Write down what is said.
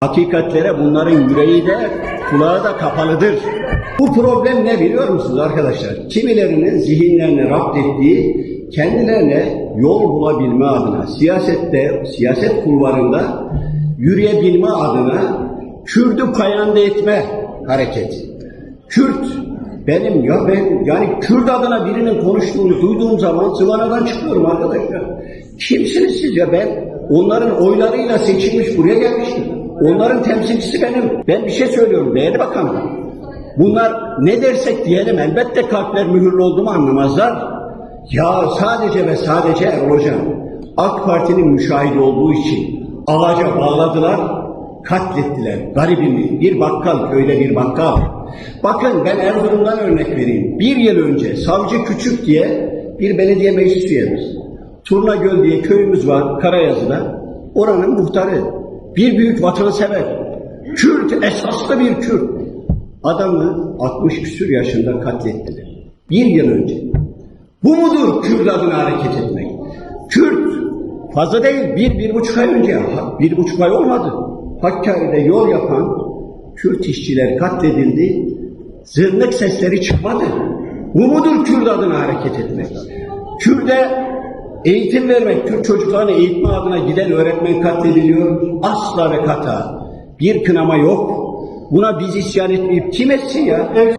Hakikatlere bunların yüreği de kulağı da kapalıdır. Bu problem ne biliyor musunuz arkadaşlar? Kimilerinin zihinlerini rapt ettiği kendilerine yol bulabilme adına siyasette, siyaset kulvarında yürüyebilme adına Kürdü payanda etme hareketi. Kürt benim ya ben yani Kürt adına birinin konuştuğunu duyduğum zaman zıvanadan çıkıyorum arkadaşlar. Kimsiniz siz ya ben onların oylarıyla seçilmiş buraya gelmiştim. Onların temsilcisi benim. Ben bir şey söylüyorum değerli bakanım. Bunlar ne dersek diyelim elbette kalpler mühürlü oldu mu anlamazlar. Ya sadece ve sadece Erol Hocam AK Parti'nin müşahidi olduğu için ağaca bağladılar, katlettiler garibimi. Bir bakkal, köyde bir bakkal. Bakın ben Erzurum'dan örnek vereyim. Bir yıl önce Savcı Küçük diye bir belediye meclis üyemiz. Turnagöl diye köyümüz var Karayazı'da. Oranın muhtarı. Bir büyük vatansever. Kürt, esaslı bir Kürt. Adamı 60 küsür yaşında katlettiler. Bir yıl önce. Bu mudur Kürt adına hareket etmek? Kürt fazla değil bir, bir buçuk ay önce, bir buçuk ay olmadı. Hakkari'de yol yapan Kürt işçiler katledildi. Zırnık sesleri çıkmadı. Bu mudur Kürt adına hareket etmek? Kürt'e eğitim vermek, Kürt çocuklarına eğitme adına giden öğretmen katlediliyor. Asla ve kata. Bir kınama yok. Buna biz isyan etmeyip kim etsin ya?